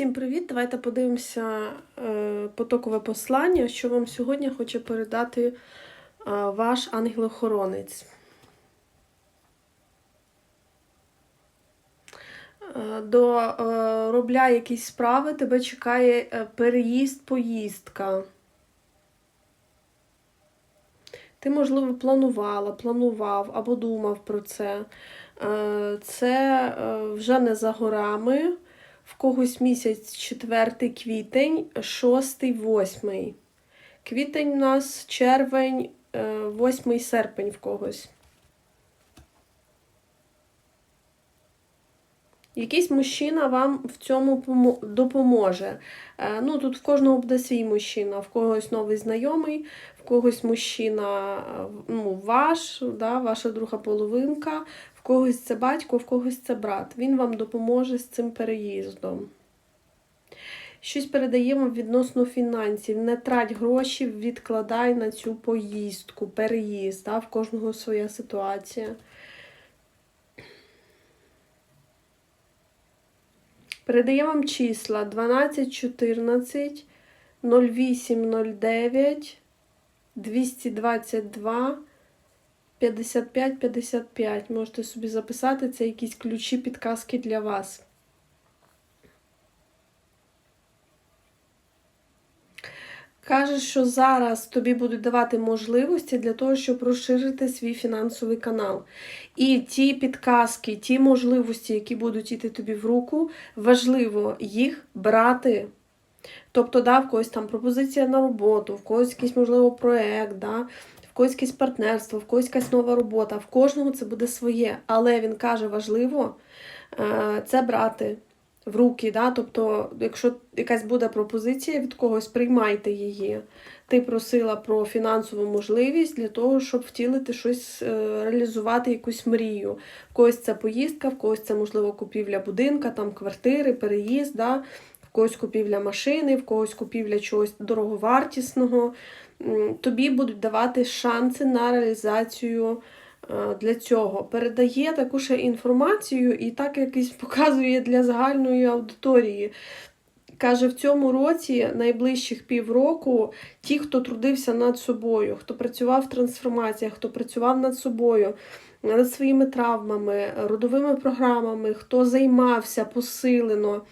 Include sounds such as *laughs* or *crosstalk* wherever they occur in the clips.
Всім привіт! Давайте подивимося е, потокове послання, що вам сьогодні хоче передати е, ваш ангел-охоронець. Е, До робля якісь справи тебе чекає переїзд, поїздка. Ти, можливо, планувала, планував або думав про це. Це вже не за горами. В когось місяць 4 квітень, 6, 8. Квітень у нас червень, восьмий 8 серпень в когось. Якийсь мужчина вам в цьому допоможе. Е, Ну, тут в кожного буде свій мужчина, в когось новий знайомий, в когось мужчина ну, ваш, да, ваша друга половинка, в когось це батько, в когось це брат. Він вам допоможе з цим переїздом. Щось передаємо відносно фінансів. Не трать гроші, відкладай на цю поїздку, переїзд. Да? В кожного своя ситуація. Передаємо вам числа 12, 14, 08, 09, 222, 55, 55. Можете собі записати, це якісь ключі, підказки для вас. Каже, що зараз тобі будуть давати можливості для того, щоб розширити свій фінансовий канал. І ті підказки, ті можливості, які будуть йти тобі в руку, важливо їх брати. Тобто, да, в когось там пропозиція на роботу, в когось якийсь, можливо, проєкт, да, в когось якесь партнерство, в когось якась нова робота. В кожного це буде своє. Але він каже, важливо е, це брати в руки. Да? Тобто, якщо якась буде пропозиція від когось, приймайте її. Ти просила про фінансову можливість для того, щоб втілити щось, е, реалізувати якусь мрію. В когось це поїздка, в когось це, можливо, купівля будинка, там квартири, переїзд, да? в когось купівля машини, в когось купівля чогось дороговартісного. Тобі будуть давати шанси на реалізацію для цього. Передає таку ще інформацію і так якось *laughs* показує для загальної аудиторії. Каже, в цьому році, найближчих півроку, ті, хто трудився над собою, хто працював в трансформаціях, хто працював над собою, над своїми травмами, родовими програмами, хто займався посилено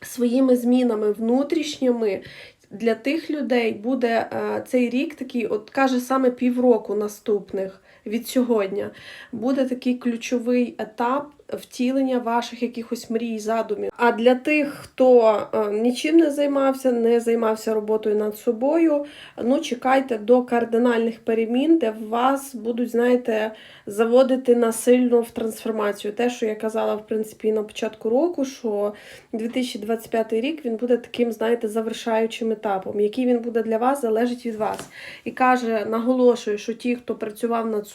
своїми змінами внутрішніми, для тих людей буде е, цей рік такий, от каже, саме півроку наступних від сьогодні, буде такий ключовий етап втілення ваших якихось мрій, задумів. А для тих, хто е, нічим не займався, не займався роботою над собою, ну чекайте до кардинальних перемін, де вас будуть, знаєте, заводити насильно в трансформацію. Те, що я казала, в принципі, на початку року, що 2025 рік він буде таким, знаєте, завершаючим етапом. Який він буде для вас, залежить від вас. І каже, наголошую, що ті, хто працював над собою,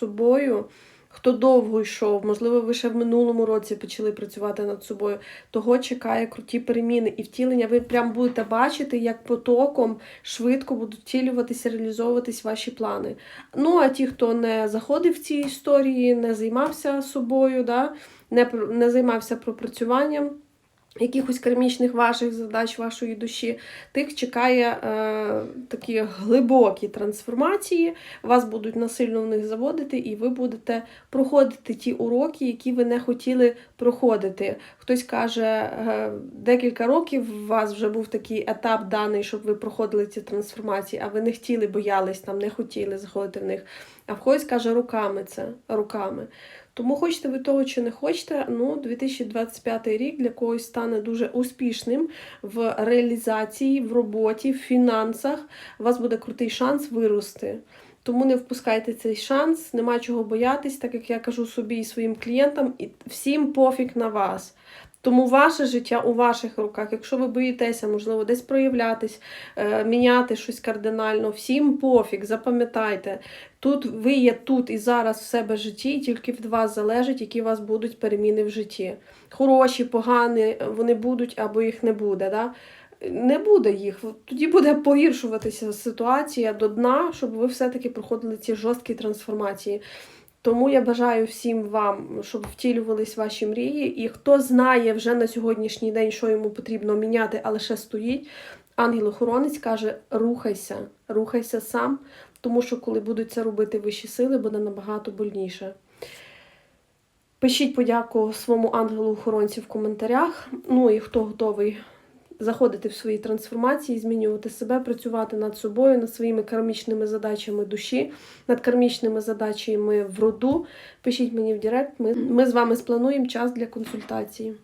хто довго йшов, можливо, ви ще в минулому році почали працювати над собою, того чекає круті переміни і втілення. Ви прям будете бачити, як потоком швидко будуть втілюватися, реалізовуватись ваші плани. Ну, а ті, хто не заходив в ці історії, не займався собою, да, не, не займався пропрацюванням. Якихось кармічних ваших задач вашої душі, тих чекає е, такі глибокі трансформації, вас будуть насильно в них заводити, і ви будете проходити ті уроки, які ви не хотіли проходити. Хтось каже, е, декілька років у вас вже був такий етап даний, щоб ви проходили ці трансформації, а ви не хотіли, боялись там, не хотіли заходити в них. А в когось каже руками це руками. Тому хочете ви того чи не хочете, ну 2025 рік для когось стане дуже успішним в реалізації, в роботі, в фінансах. У вас буде крутий шанс вирости. Тому не впускайте цей шанс, нема чого боятись, так як я кажу собі і своїм клієнтам, і всім пофіг на вас. Тому ваше життя у ваших руках. Якщо ви боїтеся, можливо, десь проявлятись, е, міняти щось кардинально, всім пофіг, запам'ятайте. Тут ви є тут і зараз в себе житті, і тільки від вас залежить, які у вас будуть переміни в житті. Хороші, погані, вони будуть або їх не буде. Да? Не буде їх. Тоді буде погіршуватися ситуація до дна, щоб ви все-таки проходили ці жорсткі трансформації. Тому я бажаю всім вам, щоб втілювались ваші мрії. І хто знає вже на сьогоднішній день, що йому потрібно міняти, але ще стоїть. Ангел-охоронець каже: рухайся, рухайся сам, тому що коли будуть це робити вищі сили, буде набагато больніше. Пишіть подяку своєму ангелу-охоронцю в коментарях. Ну і хто готовий заходити в свої трансформації, змінювати себе, працювати над собою, над своїми кармічними задачами душі, над кармічними задачами в роду. Пишіть мені в Директ. Ми, ми з вами сплануємо час для консультації.